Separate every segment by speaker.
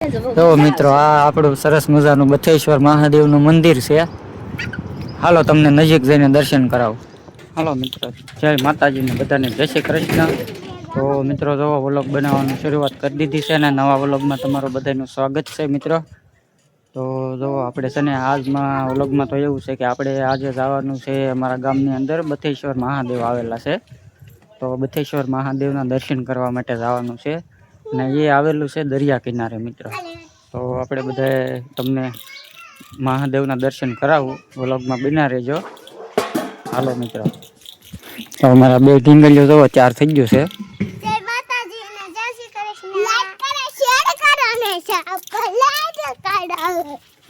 Speaker 1: તો મિત્રો આ આપણું સરસ મજાનું બથેશ્વર મહાદેવનું મંદિર છે. હાલો તમને નજીક જઈને દર્શન કરાવું. હાલો મિત્રો જય માતાજીને બધાને જય શ્રી કૃષ્ણ. તો મિત્રો જો વ્લોગ બનાવવાની શરૂઆત કરી દીધી છે અને નવા વ્લોગમાં તમારું બધાનું સ્વાગત છે મિત્રો. તો જો આપણે છે ને આજમાં વ્લોગમાં તો એવું છે કે આપણે આજે જવાનું છે અમારા ગામની અંદર બથેશ્વર મહાદેવ આવેલા છે. તો બથેશ્વર મહાદેવના દર્શન કરવા માટે જવાનું છે. અને એ આવેલું છે દરિયા કિનારે, મિત્રો. તો આપણે બધા તમને મહાદેવના દર્શન કરાવું વ્લોગમાં બિના રહેજો. હાલો, મિત્રો. તો અમારા બે ઢીંગલીઓ જોવો, ચાર થઈ ગયું છે.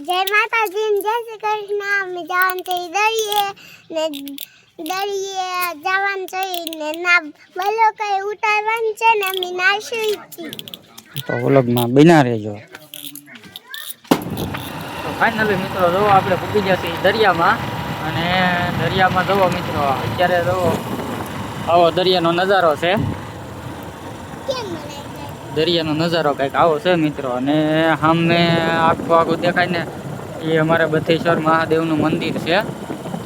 Speaker 2: જય માતાજી જય શ્રી કૃષ્ણ. અમે જવાનું થઈ દરિયે ને દરિયે જવાનું છે ને ના બોલો કઈ ઉતારવાનું છે ને અમે નાશું છીએ
Speaker 1: તો વ્લોગમાં બના રહેજો. તો ફાઇનલી મિત્રો જો આપણે પૂકી જશે છીએ દરિયામાં અને દરિયામાં જવો મિત્રો અત્યારે જવો આવો દરિયાનો નજારો છે? દરિયાનો નજારો કંઈક આવો છે મિત્રો અને સામે આખું આખું દેખાય ને એ અમારે બથેશ્વર મહાદેવનું મંદિર છે.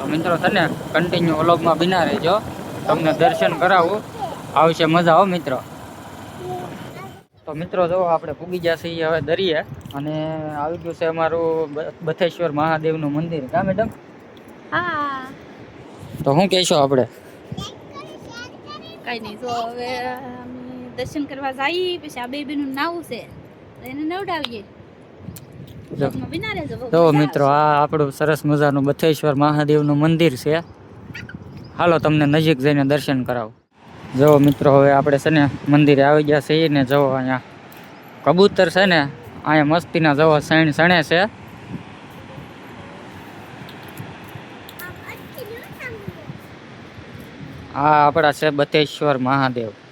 Speaker 1: તો મિત્રો તને કન્ટિન્યુ વ્લોગમાં બિના રહેજો. તમને દર્શન કરાવું. આવશે મજા આવો મિત્રો. તો મિત્રો જો આપણે પૂગી ગયા છીએ હવે દરિયે. અને આવી ગયું છે અમારું બથેશ્વર મહાદેવનું મંદિર. કા મેડમ
Speaker 3: હા.
Speaker 1: તો શું કહેશો આપણે?
Speaker 3: કઈ નહીં તો હવે દર્શન કરવા જઈએ પછી આ બેબીનું નાવું છે. એને નવડાવીએ
Speaker 1: જો
Speaker 3: માં બિના રહેજો બહુ
Speaker 1: તો મિત્રો આ આપણું સરસ મજાનું બથેશ્વર મહાદેવનું મંદિર છે. હાલો તમને નજીક જઈને દર્શન કરાવો. જુઓ મિત્રો હવે આપણે છે ને મંદિરે આવી ગયા છીએ ને જવો અહીંયા કબૂતર છે ને અહીંયા મસ્તીના જવો શણ સણે છે. આ આપણા છે બથેશ્વર મહાદેવ.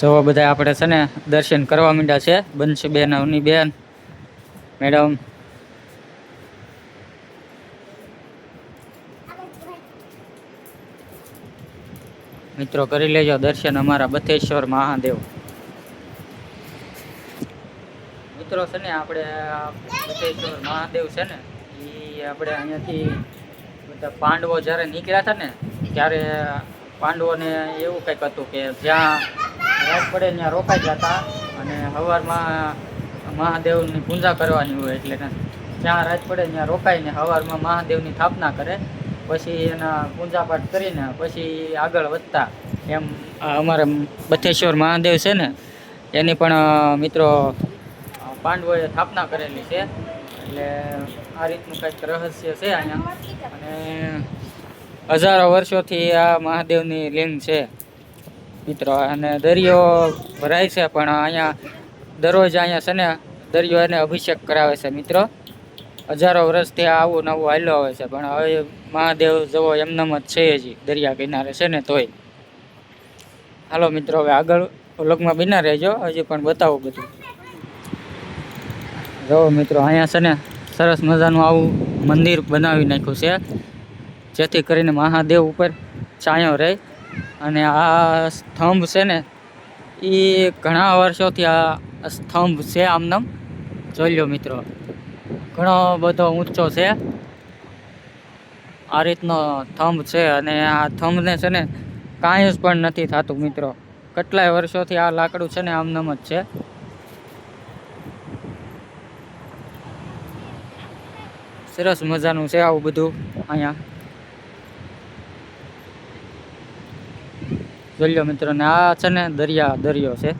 Speaker 1: જો બધા આપણે છે ને દર્શન કરવા માંડ્યા છે. બંશુબેન અવની બેન, મેડમ. મિત્રો કરી લેજો દર્શન અમારા બથેશ્વર મહાદેવ. મિત્રો છે ને આપણે બથેશ્વર મહાદેવ છે ને એ આપણે અહીંયાથી બધા પાંડવો જ્યારે નીકળ્યા હતા ને, ત્યારે પાંડવોને એવું કંઈક હતું કે જ્યાં રાત પડે ત્યાં રોકાઈ જતા અને સવારમાં મહાદેવની પૂજા કરવાની હોય એટલે જ્યાં રાત પડે ત્યાં રોકાઈને સવારમાં મહાદેવની સ્થાપના કરે, પછી એના પૂજાપાઠ કરીને પછી આગળ વધતા. એમ અમારે બથેશ્વર મહાદેવ છે ને, એની પણ મિત્રો પાંડવોએ સ્થાપના કરેલી છે. એટલે આ રીતનું કંઈક રહસ્ય છે અહીંયા. અને હજારો વર્ષોથી આ મહાદેવની લિંગ છે. મિત્રો, અને દરિયો ભરાય છે, પણ અહીંયા દરરોજ અહીંયા છે ને, દરિયો એને અભિષેક કરાવે છે, મિત્રો. હજારો વર્ષથી આવું નવું હાલ્યો આવે છે, પણ હવે મહાદેવ જવો એમનામ જ છે હજી, દરિયા કિનારે છે ને તોય. હાલો મિત્રો, હવે આગળ વ્લોગમાં બિના રહેજો, હજી પણ બતાવો બધું. જો મિત્રો, અહીંયા છે ને, સરસ મજાનું આવું મંદિર બનાવી નાખ્યું છે, જેથી કરીને મહાદેવ ઉપર છાંયો રહે. અને આ સ્તંભ છે ને એ ઘણા વર્ષોથી આ સ્તંભ છે આમનામ. જોઈ લો મિત્રો, ઘણો બધો ઊંચો છે. આ રીતનો થંભ છે અને આ થંભને છે ને કાંઈ જ પણ નથી થતું મિત્રો. કેટલાય વર્ષોથી આ લાકડું છે ને આમનામ જ છે. સરસ મજાનું છે આવું બધું અહીંયા. જોઈ લો મિત્રો, ને આ છે ને દરિયા, દરિયો છે.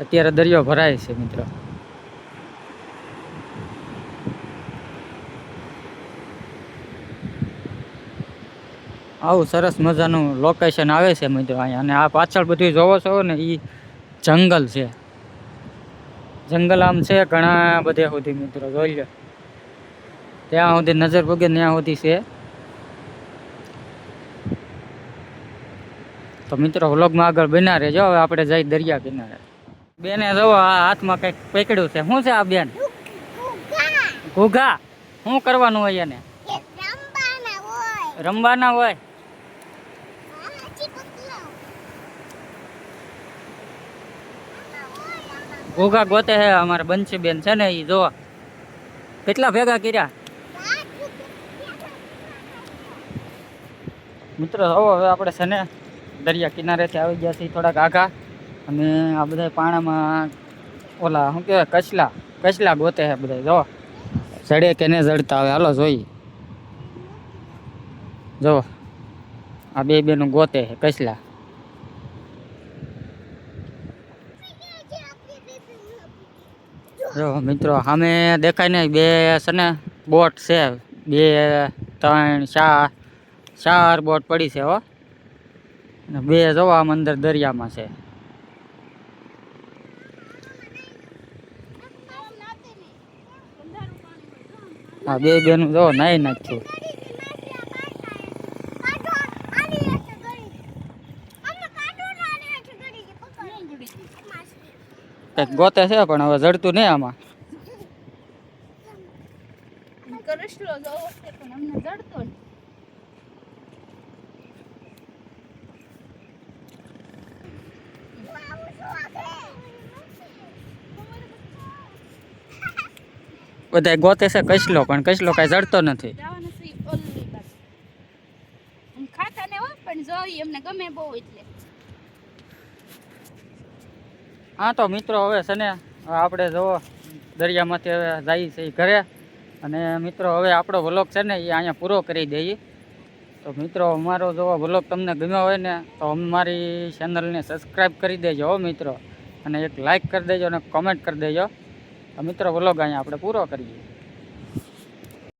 Speaker 1: અત્યારે દરિયો ભરાય છે મિત્રો. આવું સરસ મજાનું લોકેશન આવે છે મિત્રો અહીંયા, અને આ પાછળ બધું જોવો છો ને એ જંગલ છે. જંગલ આમ છે ઘણા બધે સુધી મિત્રો, જોઈ લો. ત્યાં સુધી નજર પગે ત્યાં સુધી છે. તો મિત્રો વ્લોગમાં આગળ બના રહેજો. હવે આપણે જઈ દરિયા કિનારે. બેને જવો હાથમાં કંઈક પકડ્યું છે. શું છે આ બેન? ઘૂઘા. શું કરવાનું હોય એને?
Speaker 2: રમવાના હોય.
Speaker 1: ઘોઘા ગોતે હે અમારે બંશી બેન છે ને એ જોવા કેટલા ભેગા કર્યા? મિત્રો હવે આપણે છે ને દરિયા કિનારેથી આવી ગયા છીએ થોડાક આઘા. અને આ બધા પાણામાં ઓલા શું કહેવાય કચલા કચલા ગોતે છે બધા જો. ચડે કે ને જડતા આવે, હાલો જોઈ જો, આ બે બેનું ગોતે છે કચલા જો, મિત્રો, સામે દેખાય ને બે છે ને બોટ છે. બે, ત્રણ, ચાર ચાર બોટ પડી છે, હો. અને બે જોવા આમ અંદર દરિયામાં છે. હા, બે બેનું જો નાઈ નાખ્યું. કંઈક ગોતે છે, પણ હવે જડતું નહીં આમાં.
Speaker 3: કરસલો જોવો છે, પણ અમને જડતો
Speaker 1: બધા ગોતે છે કચલો પણ કચલો કાંઈ જડતો નથી.
Speaker 3: હો
Speaker 1: તો મિત્રો હવે છે ને આપણે જોવો દરિયામાંથી હવે જઈએ છીએ ઘરે. અને મિત્રો હવે આપણો વ્લોગ છે ને એ અહીંયા પૂરો કરી દઈએ. તો મિત્રો અમારો જો વ્લોગ તમને ગમ્યો હોય ને તો અમારી ચેનલને સબસ્ક્રાઈબ કરી દેજો હો મિત્રો. અને એક લાઈક કરી દેજો અને કોમેન્ટ કરી દેજો. મિત્રો વ્લોગ અહીંયા આપણે પૂરો કરીએ.